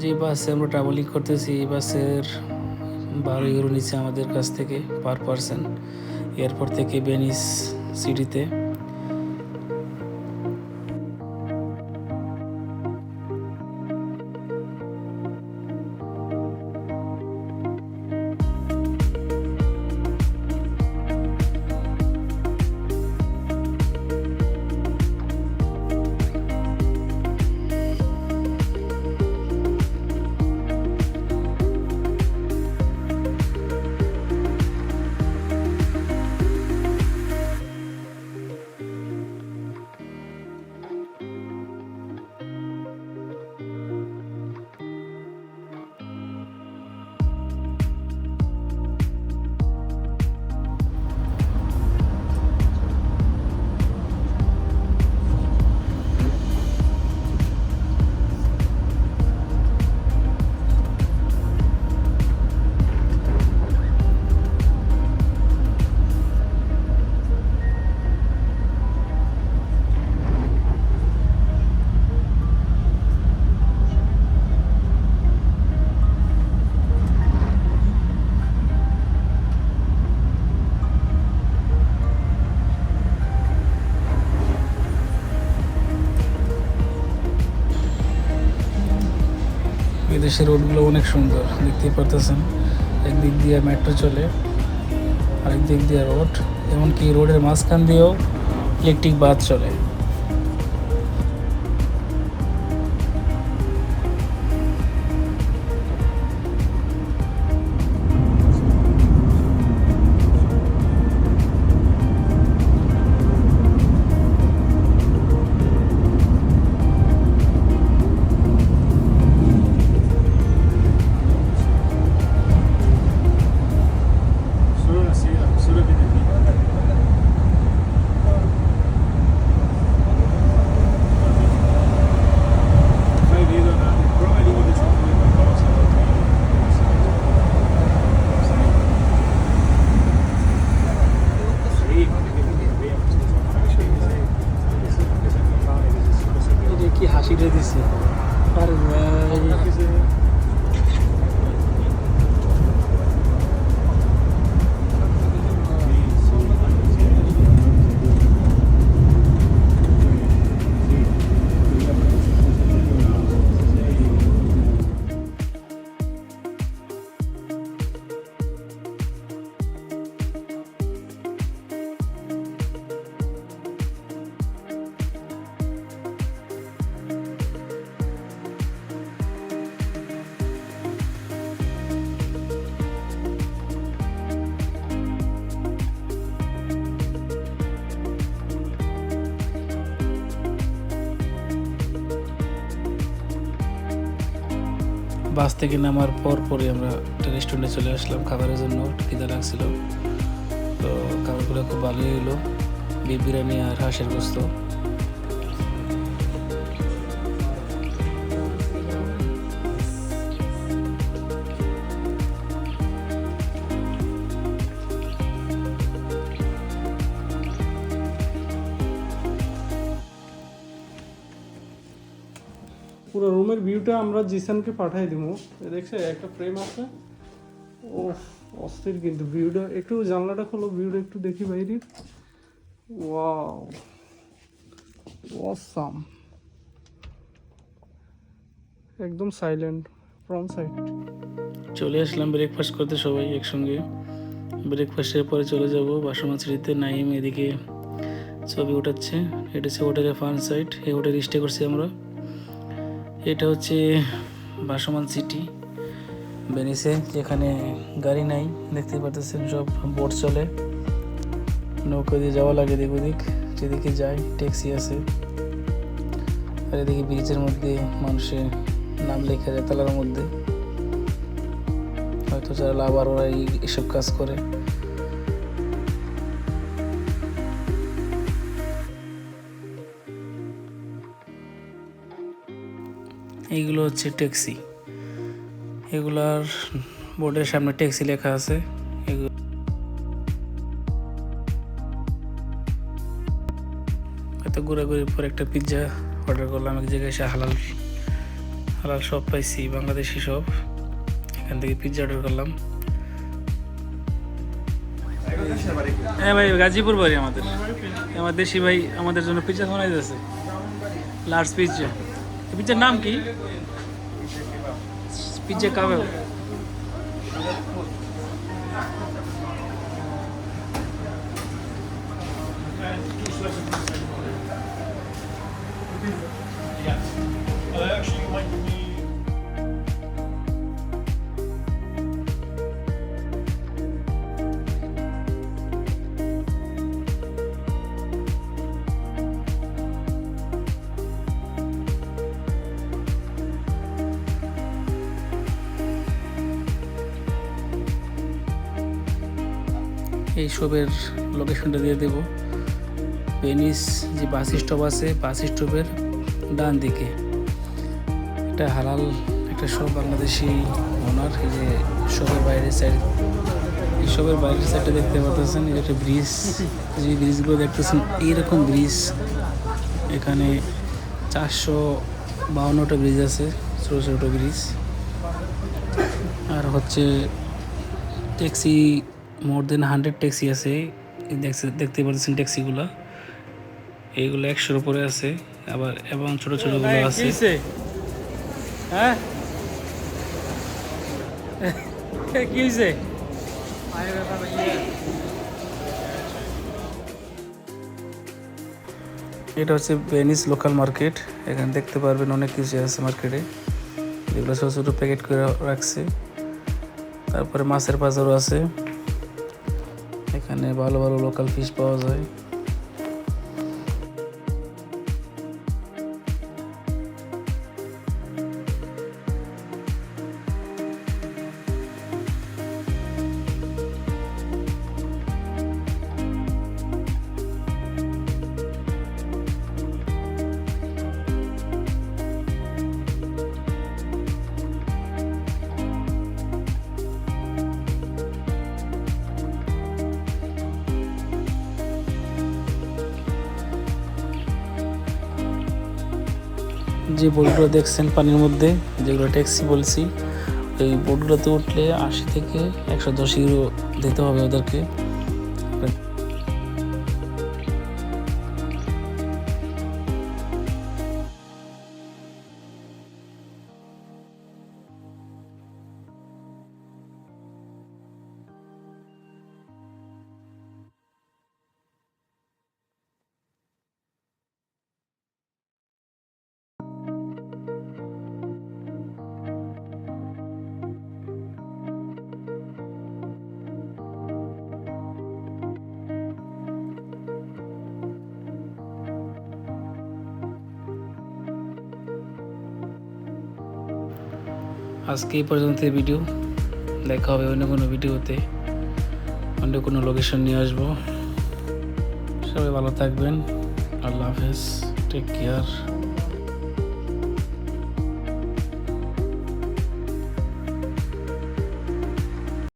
যে বাসে আমরা ট্রাভেলিং করতেছি, এই বাসের বারো ইউরো নিচে আমাদের কাছ থেকে পার পারসন এরপর থেকে বেনিস সিটিতে বিদেশের রোডগুলো অনেক সুন্দর, দেখতেই পারতেছেন। একদিক দিয়ে মেট্রো চলে আরেক দিক দিয়ে রোড এমনকি রোডের মাঝখান দিয়েও ইলেকট্রিক বাস চলে। এটা কি হাসিটা বাস থেকে নামার পর পরে আমরা একটা রেস্টুরেন্টে চলে আসলাম, খাবারের জন্য। খিদে লাগছিল। তো খাবারগুলো খুব ভালোই হলো বিরিয়ানি আর হাঁসের গোস্ত পুরো রুমের ভিউটা আমরা জিসানকে পাঠাই দিব। দেখছে, একটা ফ্রেম আছে। ও অস্থির কিন্তু ভিউটা একটু জানলাটা খোলো ভিউটা একটু দেখি বাইরে। Wow, awesome. একদম সাইলেন্ট ফ্রন্ট সাইড চলে আসলাম ব্রেকফাস্ট করতে সবাই একসঙ্গে। ব্রেকফাস্টের পরে চলে যাব বাসমাছড়িতে নাইম এদিকে ছবি উঠাচ্ছে এটা হচ্ছে হোটেলের ফান সাইট এই হোটেলে স্টে করছি আমরা। এটা হচ্ছে বাসমান সিটি, বেনিসে, যেখানে গাড়ি নাই দেখতে পাচ্ছেন সব বোট চলে। নৌকা দিয়ে যাওয়া লাগে এদিক ওদিক, যেদিকে যায়, ট্যাক্সি আছে। আর এদিকে ব্রিজের মধ্যে মানুষের নাম লেখা যায় তালার মধ্যে। হয়তো যারা লাভার ওরা এইসব কাজ করে। এইগুলো হচ্ছে ট্যাক্সি। এগুলার বোর্ডের সামনে ট্যাক্সি লেখা আছে। হয়তো ঘোরাঘুরির পর একটা পিৎজা অর্ডার করলাম। এক জায়গায় এসে হালাল হালাল সব পাইছি, বাংলাদেশি সব। এখান থেকে পিৎজা অর্ডার করলাম। হ্যাঁ ভাই, গাজীপুর বাড়ি আমাদের। আমার দেশি ভাই আমাদের জন্য পিৎজা বানাই দিয়েছে লার্জ পিৎজা পিৎজার নাম কি? পিজ্জা কাবে Uh, এই সবের লোকেশনটা দিয়ে দেব। ভেনিস যে বাস স্টপ আছে বাস স্টপের ডান দিকে। এটা হালাল একটা সব বাংলাদেশি ওনার এই যে সবের বাইরের সাইড এই সবের বাইরের সাইডটা দেখতে পাচ্ছেন এই একটা ব্রিজ যে ব্রিজগুলো দেখতেছেন, এইরকম ব্রিজ এখানে চারশো বাউন্নটা ব্রিজ আছে, ছোটো ছোটো ব্রিজ আর হচ্ছে taxi more than hundred taxi আছে। দেখতে পাচ্ছেন ট্যাক্সিগুলো এইগুলো একশোর উপরে আছে আবার এবং ছোট ছোটগুলো আছে। হ্যাঁ? কি হয়েছে এটা হচ্ছে ভেনিস লোকাল মার্কেট এখানে দেখতে পারবেন অনেক কিছু আছে মার্কেটে যেগুলো ছোটো ছোটো প্যাকেট করে রাখছে। তারপরে মাছের বাজারও আছে। এখানে ভালো ভালো লোকাল ফিশ পাওয়া যায়। যে বোটগুলো দেখছেন পানির মধ্যে, যেগুলো ট্যাক্সি বলছি, ওই বোটগুলোতে উঠলে আশি থেকে একশো দশ ইউরো দিতে হবে ওদেরকে। আজকে এই পর্যন্ত ভিডিও দেখা হবে অন্য কোনো ভিডিওতে। অন্য কোনো লোকেশন নিয়ে আসব। সবাই ভালো থাকবেন। আল্লাহ হাফেজ। Take care